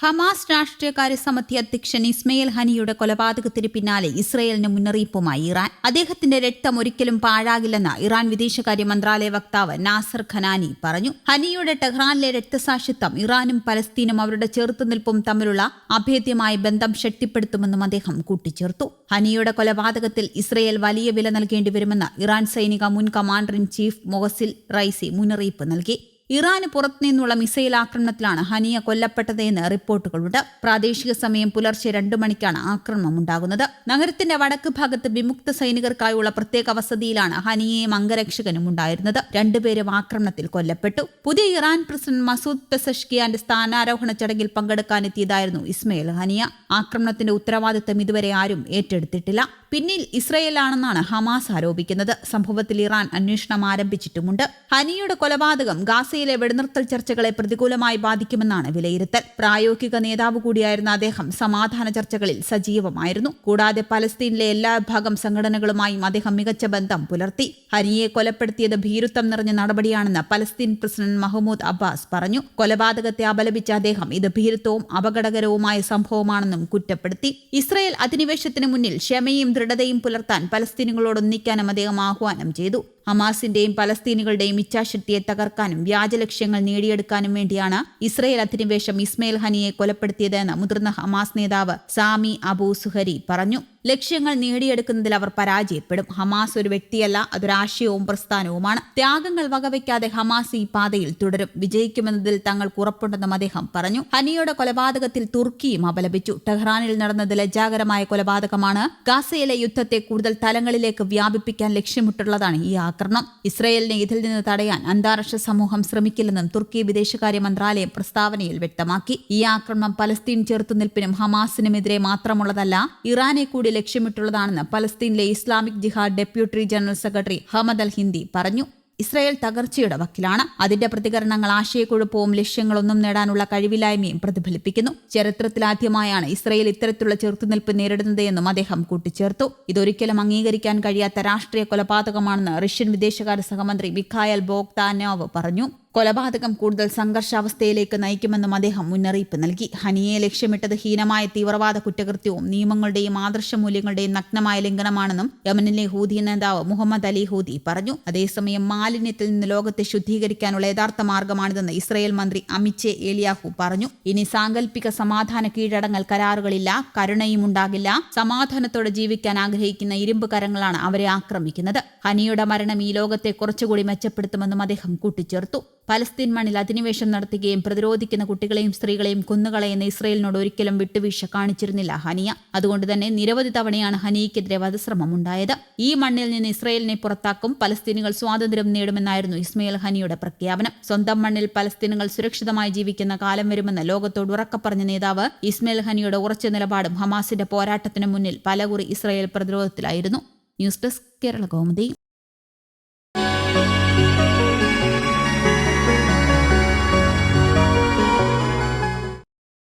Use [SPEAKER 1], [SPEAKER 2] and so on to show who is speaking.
[SPEAKER 1] Hamas രാഷ്ട്രീയകാര്യ സമിതി അധ്യക്ഷൻ ഇസ്മയിൽ ഹനിയുടെ കൊലപാതകത്തിന് പിന്നാലെ ഇസ്രയേലിന് മുന്നറിയിപ്പുമായി ഇറാൻ. അദ്ദേഹത്തിന്റെ രക്തം ഒരിക്കലും പാഴാകില്ലെന്ന് ഇറാൻ വിദേശകാര്യ മന്ത്രാലയ വക്താവ് നാസർ ഖനാനി പറഞ്ഞു. ഹനിയുടെ ടെഹ്റാനിലെ രക്തസാക്ഷിത്വം ഇറാനും പലസ്തീനും അവരുടെ ചെറുത്തുനിൽപ്പും തമ്മിലുള്ള അഭേദ്യമായ ബന്ധം ശക്തിപ്പെടുത്തുമെന്നും അദ്ദേഹം കൂട്ടിച്ചേർത്തു. ഹനിയുടെ കൊലപാതകത്തിൽ ഇസ്രയേൽ വലിയ വില നൽകേണ്ടി വരുമെന്ന് ഇറാൻ സൈനിക മുൻ commander in chief Mohsen Rezaei മുന്നറിയിപ്പ് നൽകി. ഇറാന് പുറത്തുനിന്നുള്ള മിസൈൽ ആക്രമണത്തിലാണ് ഹനിയ കൊല്ലപ്പെട്ടതെന്ന് റിപ്പോർട്ടുകളുണ്ട്. പ്രാദേശിക സമയം പുലർച്ചെ രണ്ടു മണിക്കാണ് ആക്രമണം ഉണ്ടാകുന്നത്. നഗരത്തിന്റെ വടക്ക് ഭാഗത്ത് വിമുക്ത സൈനികർക്കായുള്ള പ്രത്യേക വസതിയിലാണ് ഹനിയയും അംഗരക്ഷകനും ഉണ്ടായിരുന്നത്. രണ്ടുപേരും ആക്രമണത്തിൽ കൊല്ലപ്പെട്ടു. പുതിയ ഇറാൻ പ്രസിഡന്റ് മസൂദ് പെസഷ്കിയാന്റെ സ്ഥാനാരോഹണ ചടങ്ങിൽ പങ്കെടുക്കാനെത്തിയതായിരുന്നു ഇസ്മയിൽ ഹനിയ. ആക്രമണത്തിന്റെ ഉത്തരവാദിത്തം ഇതുവരെ ആരും ഏറ്റെടുത്തിട്ടില്ല. പിന്നിൽ ഇസ്രയേലാണെന്നാണ് ഹമാസ് ആരോപിക്കുന്നത്. സംഭവത്തിൽ ഇറാൻ അന്വേഷണം ആരംഭിച്ചിട്ടുമുണ്ട്. ഹനിയുടെ കൊലപാതകം ഗാസയിലെ വെടിനിർത്തൽ ചർച്ചകളെ പ്രതികൂലമായി ബാധിക്കുമെന്നാണ് വിലയിരുത്തൽ. പ്രായോഗിക നേതാവ് കൂടിയായിരുന്ന അദ്ദേഹം സമാധാന ചർച്ചകളിൽ സജീവമായിരുന്നു. കൂടാതെ പലസ്തീനിലെ എല്ലാ വിഭാഗം സംഘടനകളുമായും അദ്ദേഹം മികച്ച ബന്ധം പുലർത്തി. ഹനിയെ കൊലപ്പെടുത്തിയത് ഭീരുത്വം നിറഞ്ഞ നടപടിയാണെന്ന് പലസ്തീൻ പ്രസിഡന്റ് മഹ്മൂദ് അബ്ബാസ് പറഞ്ഞു. കൊലപാതകത്തെ അപലപിച്ച അദ്ദേഹം ഇത് ഭീരുത്വവും അപകടകരവുമായ സംഭവമാണെന്നും കുറ്റപ്പെടുത്തി. ഇസ്രയേൽ അധിനിവേശത്തിന് മുന്നിൽ ക്ഷമയും ദൃഢതയും പുലർത്താൻ പലസ്തീനുകളോട് ഒന്നിക്കാനും അദ്ദേഹം ആഹ്വാനം ചെയ്തു. ഹമാസിന്റെയും പലസ്തീനുകളുടെയും ഇച്ഛാശക്തിയെ തകർക്കാനും വ്യാജലക്ഷ്യങ്ങൾ നേടിയെടുക്കാനും വേണ്ടിയാണ് ഇസ്രയേൽ അധിനിവേശം ഇസ്മയിൽ ഹനിയെ കൊലപ്പെടുത്തിയതെന്ന് മുതിർന്ന ഹമാസ് നേതാവ് സാമി അബു സുഹരി പറഞ്ഞു. ലക്ഷ്യങ്ങൾ നേടിയെടുക്കുന്നതിൽ അവർ പരാജയപ്പെടും. ഹമാസ് ഒരു വ്യക്തിയല്ല അതൊരാശയവും പ്രസ്ഥാനവുമാണ്. ത്യാഗങ്ങൾ വകവയ്ക്കാതെ ഹമാസ് ഈ പാതയിൽ തുടരും. വിജയിക്കുമെന്നതിൽ തങ്ങൾക്ക് ഉറപ്പുണ്ടെന്നും അദ്ദേഹം പറഞ്ഞു. ഹനിയുടെ കൊലപാതകത്തിൽ തുർക്കിയും അപലപിച്ചു. ടെഹ്റാനിൽ നടന്നത് ലജ്ജാകരമായ കൊലപാതകമാണ്. ഗാസയിലെ യുദ്ധത്തെ കൂടുതൽ തലങ്ങളിലേക്ക് വ്യാപിപ്പിക്കാൻ ലക്ഷ്യമിട്ടുള്ളതാണ് ഈ ആക്രമണം. ഇസ്രയേലിനെ ഇതിൽ നിന്ന് തടയാൻ അന്താരാഷ്ട്ര സമൂഹം ശ്രമിക്കില്ലെന്നും തുർക്കി വിദേശകാര്യ മന്ത്രാലയം പ്രസ്താവനയിൽ വ്യക്തമാക്കി. ഈ ആക്രമണം പലസ്തീൻ ചെറുത്തുനിൽപ്പിനും ഹമാസിനുമെതിരെ മാത്രമുള്ളതല്ല ഇറാനെ കൂടി ലക്ഷ്യമിട്ടുള്ളതാണെന്ന് പലസ്തീനിലെ Islamic jihad deputy general secretary Hamad al Hindi പറഞ്ഞു. ഇസ്രായേൽ തകർച്ചയുടെ വക്കിലാണ്. അതിന്റെ പ്രതികരണങ്ങൾ ആശയക്കുഴപ്പവും ലക്ഷ്യങ്ങളൊന്നും നേടാനുള്ള കഴിവില്ലായ്മയും പ്രതിഫലിപ്പിക്കുന്നു. ചരിത്രത്തിലാദ്യമായാണ് ഇസ്രായേൽ ഇത്തരത്തിലുള്ള ചെറുത്തുനിൽപ്പ് നേരിടുന്നതെന്നും അദ്ദേഹം കൂട്ടിച്ചേർത്തു. ഇതൊരിക്കലും അംഗീകരിക്കാൻ കഴിയാത്ത രാഷ്ട്രീയ കൊലപാതകമാണെന്ന് റഷ്യൻ വിദേശകാര്യ സഹമന്ത്രി മിഖായൽ ബോക്താനോവ് പറഞ്ഞു. കൊലപാതകം കൂടുതൽ സംഘർഷാവസ്ഥയിലേക്ക് നയിക്കുമെന്നും അദ്ദേഹം മുന്നറിയിപ്പ് നൽകി. ഹനിയെ ലക്ഷ്യമിട്ടത് ഹീനമായ തീവ്രവാദ കുറ്റകൃത്യവും നിയമങ്ങളുടെയും ആദർശ മൂല്യങ്ങളുടെയും നഗ്നമായ ലംഘനമാണെന്നും യമനിലെ ഹൂതി നേതാവ് മുഹമ്മദ് അലി ഹൂതി പറഞ്ഞു. അതേസമയം മാലിന്യത്തിൽ നിന്ന് ലോകത്തെ ശുദ്ധീകരിക്കാനുള്ള യഥാർത്ഥ മാർഗമാണിതെന്ന് ഇസ്രയേൽ മന്ത്രി അമിച്ചെ ഏലിയാഹു പറഞ്ഞു. ഇനി സാങ്കല്പിക സമാധാന കീഴടങ്ങൽ കരാറുകളില്ല കരുണയും ഉണ്ടാകില്ല. സമാധാനത്തോടെ ജീവിക്കാൻ ആഗ്രഹിക്കുന്ന ഇരുമ്പ് കരങ്ങളാണ് അവരെ ആക്രമിക്കുന്നത്. ഹനിയുടെ മരണം ഈ ലോകത്തെ കുറച്ചുകൂടി മെച്ചപ്പെടുത്തുമെന്നും അദ്ദേഹം കൂട്ടിച്ചേർത്തു. പലസ്തീൻ മണ്ണിൽ അധിനിവേശം നടത്തുകയും പ്രതിരോധിക്കുന്ന കുട്ടികളെയും സ്ത്രീകളെയും കുന്നുകളയുന്ന ഇസ്രയേലിനോട് ഒരിക്കലും വിട്ടുവീഴ്ച കാണിച്ചിരുന്നില്ല ഹനിയ. അതുകൊണ്ട് തന്നെ നിരവധി തവണയാണ് ഹനിയക്കെതിരെ വധശ്രമം ഉണ്ടായത് ഈ മണ്ണിൽ നിന്ന് ഇസ്രയേലിനെ പുറത്താക്കും പലസ്തീനുകൾ സ്വാതന്ത്ര്യം നേടുമെന്നായിരുന്നു ഇസ്മയിൽ ഹനിയുടെ പ്രഖ്യാപനം. സ്വന്തം മണ്ണിൽ പലസ്തീനുകൾ സുരക്ഷിതമായി ജീവിക്കുന്ന കാലം വരുമെന്ന് ലോകത്തോട് ഉറക്കപ്പറഞ്ഞ നേതാവ് ഇസ്മയിൽ ഹനിയുടെ ഉറച്ച നിലപാടും ഹമാസിന്റെ പോരാട്ടത്തിന് മുന്നിൽ പലകുറി Israel പ്രതിരോധത്തിലായിരുന്നു. News desk Kerala Kaumudi.